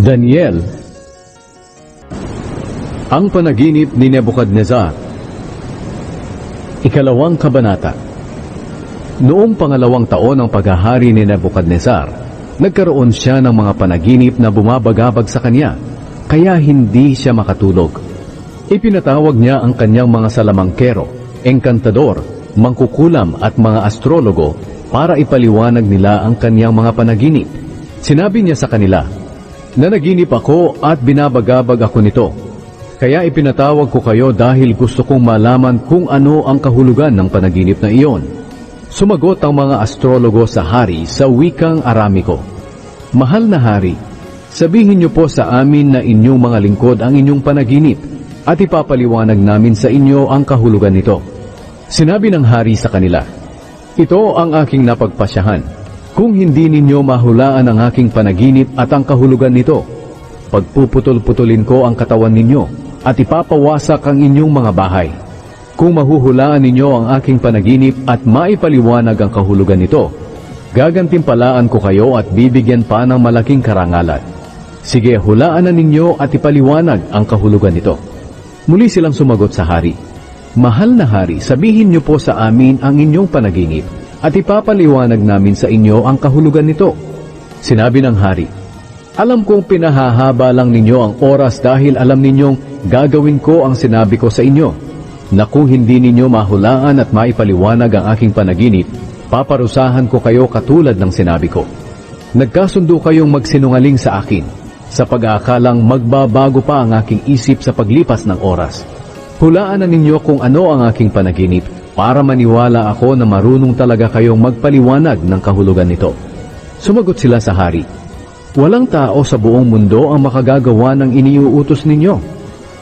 Daniel Ang panaginip ni Nebuchadnezzar Ikalawang Kabanata Noong pangalawang taon ng paghahari ni Nebuchadnezzar, nagkaroon siya ng mga panaginip na bumabagabag sa kanya, kaya hindi siya makatulog. Ipinatawag niya ang kanyang mga salamangkero, engkantador, mangkukulam at mga astrologo para ipaliwanag nila ang kanyang mga panaginip. Sinabi niya sa kanila, Nanaginip ako at binabagabag ako nito. Kaya ipinatawag ko kayo dahil gusto kong malaman kung ano ang kahulugan ng panaginip na iyon. Sumagot ang mga astrologo sa hari sa wikang Aramiko. Mahal na hari, sabihin niyo po sa amin na inyong mga lingkod ang inyong panaginip at ipapaliwanag namin sa inyo ang kahulugan nito. Sinabi ng hari sa kanila, Ito ang aking napagpasyahan. Kung hindi ninyo mahulaan ang aking panaginip at ang kahulugan nito, pagpuputol-putulin ko ang katawan ninyo at ipapawasak ang inyong mga bahay. Kung mahuhulaan ninyo ang aking panaginip at maipaliwanag ang kahulugan nito, gagantimpalaan ko kayo at bibigyan pa ng malaking karangalan. Sige, hulaan na ninyo at ipaliwanag ang kahulugan nito. Muli silang sumagot sa hari, Mahal na hari, sabihin niyo po sa amin ang inyong panaginip at ipapaliwanag namin sa inyo ang kahulugan nito. Sinabi ng hari, Alam kong pinahahaba lang ninyo ang oras dahil alam ninyong gagawin ko ang sinabi ko sa inyo, na kung hindi ninyo mahulaan at maipaliwanag ang aking panaginip, paparusahan ko kayo katulad ng sinabi ko. Nagkasundo kayong magsinungaling sa akin, sa pag-aakalang magbabago pa ang aking isip sa paglipas ng oras. Hulaan na ninyo kung ano ang aking panaginip para maniwala ako na marunong talaga kayong magpaliwanag ng kahulugan nito. Sumagot sila sa hari, Walang tao sa buong mundo ang makagagawa ng iniuutos ninyo.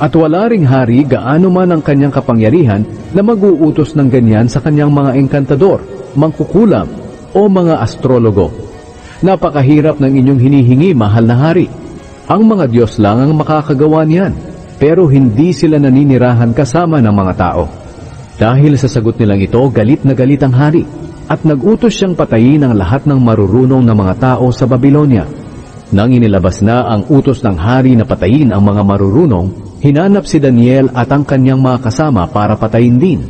At wala ring hari gaano man ang kanyang kapangyarihan na mag-uutos ng ganyan sa kanyang mga engkantador, mangkukulam, o mga astrologo. Napakahirap ng inyong hinihingi, mahal na hari. Ang mga Diyos lang ang makakagawa niyan, pero hindi sila naninirahan kasama ng mga tao. Dahil sa sagot nilang ito, galit na galit ang hari at nagutos siyang patayin ang lahat ng marurunong na mga tao sa Babylonia. Nang inilabas na ang utos ng hari na patayin ang mga marurunong, hinanap si Daniel at ang kanyang mga kasama para patayin din.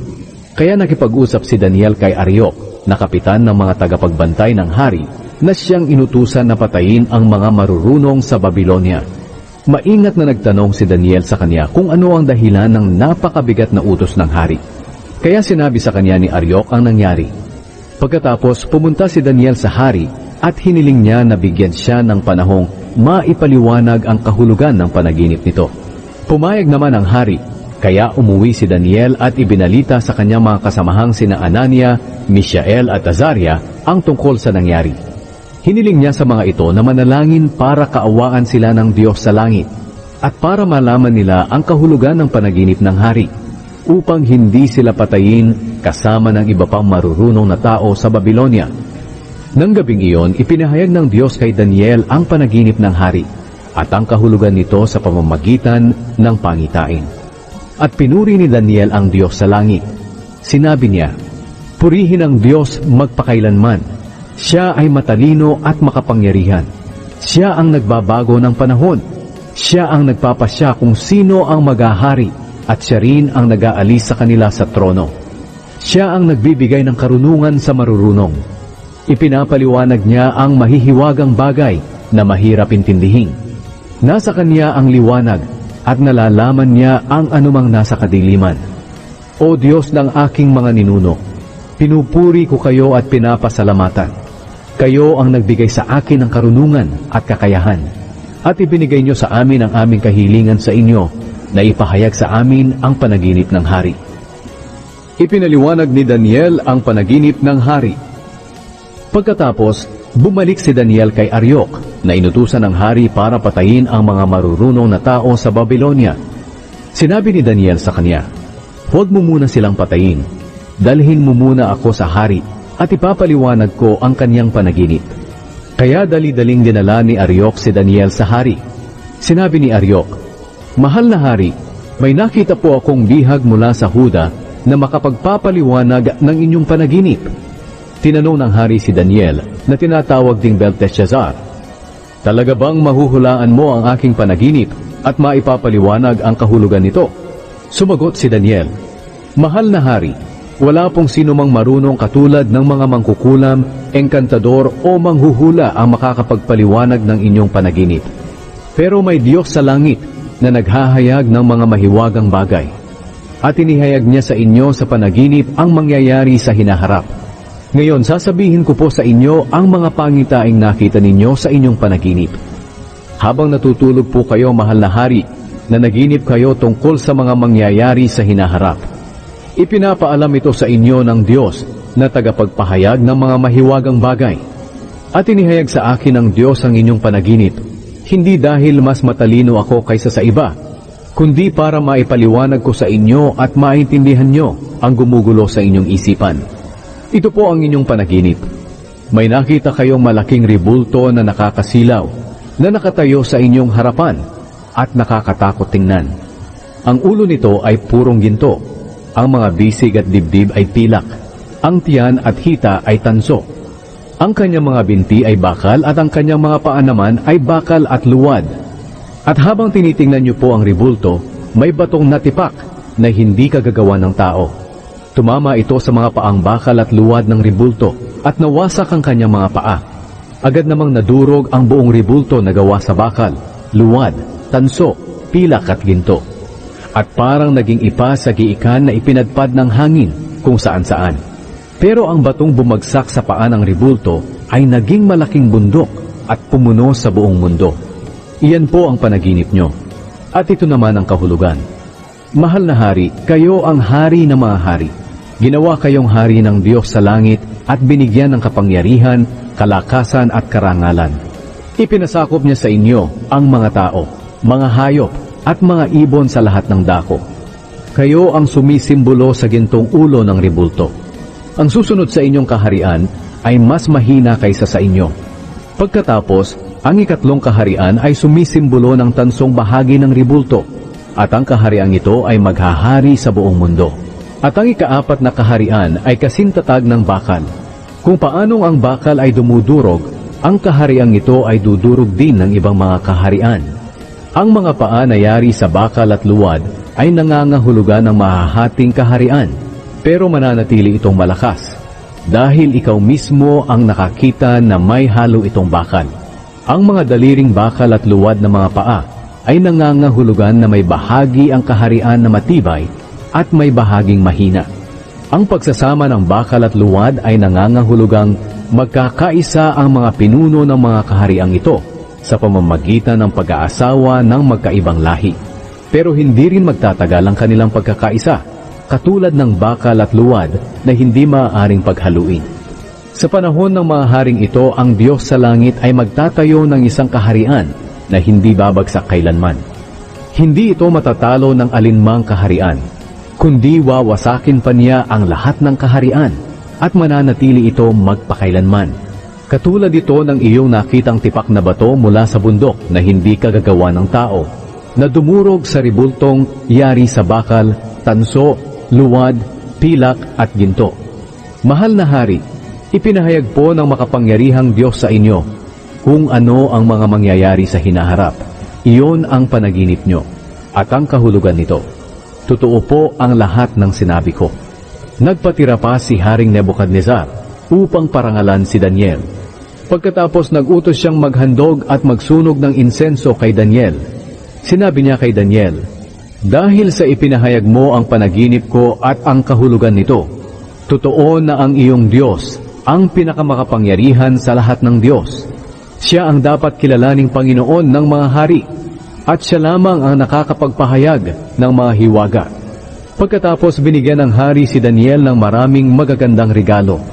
Kaya nakipag-usap si Daniel kay Ariok, na kapitan ng mga tagapagbantay ng hari, na siyang inutusan na patayin ang mga marurunong sa Babylonia. Maingat na nagtanong si Daniel sa kanya kung ano ang dahilan ng napakabigat na utos ng hari. Kaya sinabi sa kanya ni Aryok ang nangyari. Pagkatapos pumunta si Daniel sa hari at hiniling niya na bigyan siya ng panahong maipaliwanag ang kahulugan ng panaginip nito. Pumayag naman ang hari, kaya umuwi si Daniel at ibinalita sa kanyang mga kasamahang sina Anania, Mishael at Azaria ang tungkol sa nangyari. Hiniling niya sa mga ito na manalangin para kaawaan sila ng Diyos sa langit at para malaman nila ang kahulugan ng panaginip ng hari upang hindi sila patayin kasama ng iba pang marurunong na tao sa Babylonia. Nang gabing iyon, ipinahayag ng Diyos kay Daniel ang panaginip ng hari at ang kahulugan nito sa pamamagitan ng pangitain. At pinuri ni Daniel ang Diyos sa langit. Sinabi niya, Purihin ang Diyos magpakailanman. Siya ay matalino at makapangyarihan. Siya ang nagbabago ng panahon. Siya ang nagpapasya kung sino ang magahari at siya rin ang nag-aalis sa kanila sa trono. Siya ang nagbibigay ng karunungan sa marurunong. Ipinapaliwanag niya ang mahihiwagang bagay na mahirap intindihin. Nasa kanya ang liwanag at nalalaman niya ang anumang nasa kadiliman. O Diyos ng aking mga ninuno, pinupuri ko kayo at pinapasalamatan. Kayo ang nagbigay sa akin ng karunungan at kakayahan at ibinigay niyo sa amin ang aming kahilingan sa inyo na ipahayag sa amin ang panaginip ng hari. Ipinaliwanag ni Daniel ang panaginip ng hari. Pagkatapos, bumalik si Daniel kay Aryok na inutusan ng hari para patayin ang mga marurunong na tao sa Babylonia. Sinabi ni Daniel sa kanya, Huwag mo muna silang patayin. Dalhin mo muna ako sa hari at ipapaliwanag ko ang kanyang panaginip. Kaya dali-daling dinala ni Aryok si Daniel sa hari. Sinabi ni Aryok, Mahal na hari, may nakita po akong bihag mula sa Huda na makapagpapaliwanag ng inyong panaginip. Tinanong ng hari si Daniel na tinatawag ding Belteshazzar, Talaga bang mahuhulaan mo ang aking panaginip at maipapaliwanag ang kahulugan nito? Sumagot si Daniel, Mahal na hari, wala pong sino mang marunong katulad ng mga mangkukulam, engkantador o manghuhula ang makakapagpaliwanag ng inyong panaginip. Pero may Diyos sa langit na naghahayag ng mga mahiwagang bagay. At inihayag niya sa inyo sa panaginip ang mangyayari sa hinaharap. Ngayon sasabihin ko po sa inyo ang mga pangitaing nakita ninyo sa inyong panaginip. Habang natutulog po kayo mahal na hari, na naginip kayo tungkol sa mga mangyayari sa hinaharap. Ipinapaalam ito sa inyo ng Diyos na tagapagpahayag ng mga mahiwagang bagay. At inihayag sa akin ng Diyos ang inyong panaginip, hindi dahil mas matalino ako kaysa sa iba, kundi para maipaliwanag ko sa inyo at maintindihan nyo ang gumugulo sa inyong isipan. Ito po ang inyong panaginip. May nakita kayong malaking ribulto na nakakasilaw, na nakatayo sa inyong harapan at nakakatakot tingnan. Ang ulo nito ay purong ginto, ang mga bisig at dibdib ay pilak, ang tiyan at hita ay tanso. Ang kanyang mga binti ay bakal at ang kanyang mga paa naman ay bakal at luwad. At habang tinitingnan niyo po ang ribulto, may batong natipak na hindi kagagawa ng tao. Tumama ito sa mga paang bakal at luwad ng ribulto at nawasak ang kanyang mga paa. Agad namang nadurog ang buong ribulto na gawa sa bakal, luwad, tanso, pilak at ginto. At parang naging ipa sa giikan na ipinadpad ng hangin kung saan-saan. Pero ang batong bumagsak sa paa ng ribulto ay naging malaking bundok at pumuno sa buong mundo. Iyan po ang panaginip nyo. At ito naman ang kahulugan. Mahal na hari, kayo ang hari ng mga hari. Ginawa kayong hari ng Diyos sa langit at binigyan ng kapangyarihan, kalakasan at karangalan. Ipinasakop niya sa inyo ang mga tao, mga hayop at mga ibon sa lahat ng dako. Kayo ang sumisimbolo sa gintong ulo ng ribulto. Ang susunod sa inyong kaharian ay mas mahina kaysa sa inyo. Pagkatapos, ang ikatlong kaharian ay sumisimbolo ng tansong bahagi ng ribulto at ang kahariang ito ay maghahari sa buong mundo. At ang ikaapat na kaharian ay kasintatag ng bakal. Kung paanong ang bakal ay dumudurog, ang kahariang ito ay dudurog din ng ibang mga kaharian. Ang mga paa na yari sa bakal at luwad ay nangangahulugan ng mahahating kaharian, pero mananatili itong malakas. Dahil ikaw mismo ang nakakita na may halo itong bakal. Ang mga daliring bakal at luwad na mga paa ay nangangahulugan na may bahagi ang kaharian na matibay at may bahaging mahina. Ang pagsasama ng bakal at luwad ay nangangahulugang magkakaisa ang mga pinuno ng mga kahariang ito sa pamamagitan ng pag-aasawa ng magkaibang lahi. Pero hindi rin magtatagal ang kanilang pagkakaisa, katulad ng bakal at luwad na hindi maaaring paghaluin. Sa panahon ng mga haring ito, ang Diyos sa langit ay magtatayo ng isang kaharian na hindi babagsak kailanman. Hindi ito matatalo ng alinmang kaharian, kundi wawasakin pa niya ang lahat ng kaharian at mananatili ito magpakailanman. Katulad ito ng iyong nakitang tipak na bato mula sa bundok na hindi kagagawa ng tao, na dumurog sa ribultong yari sa bakal, tanso, luwad, pilak at ginto. Mahal na hari, ipinahayag po ng makapangyarihang Diyos sa inyo kung ano ang mga mangyayari sa hinaharap. Iyon ang panaginip nyo at ang kahulugan nito. Totoo po ang lahat ng sinabi ko. Nagpatira pa si Haring Nebuchadnezzar upang parangalan si Daniel. Pagkatapos nagutos siyang maghandog at magsunog ng insenso kay Daniel. Sinabi niya kay Daniel, Dahil sa ipinahayag mo ang panaginip ko at ang kahulugan nito, totoo na ang iyong Diyos, ang pinakamakapangyarihan sa lahat ng Diyos. Siya ang dapat kilalaning Panginoon ng mga hari, at siya lamang ang nakakapagpahayag ng mga hiwaga. Pagkatapos binigyan ng hari si Daniel ng maraming magagandang regalo.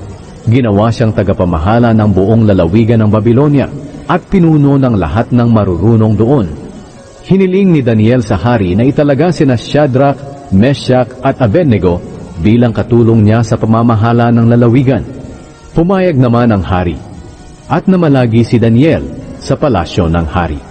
Ginawa siyang tagapamahala ng buong lalawigan ng Babylonia at pinuno ng lahat ng marurunong doon. Hiniling ni Daniel sa hari na italaga sina Shadrach, Meshach at Abednego bilang katulong niya sa pamamahala ng lalawigan. Pumayag naman ang hari at namalagi si Daniel sa palasyo ng hari.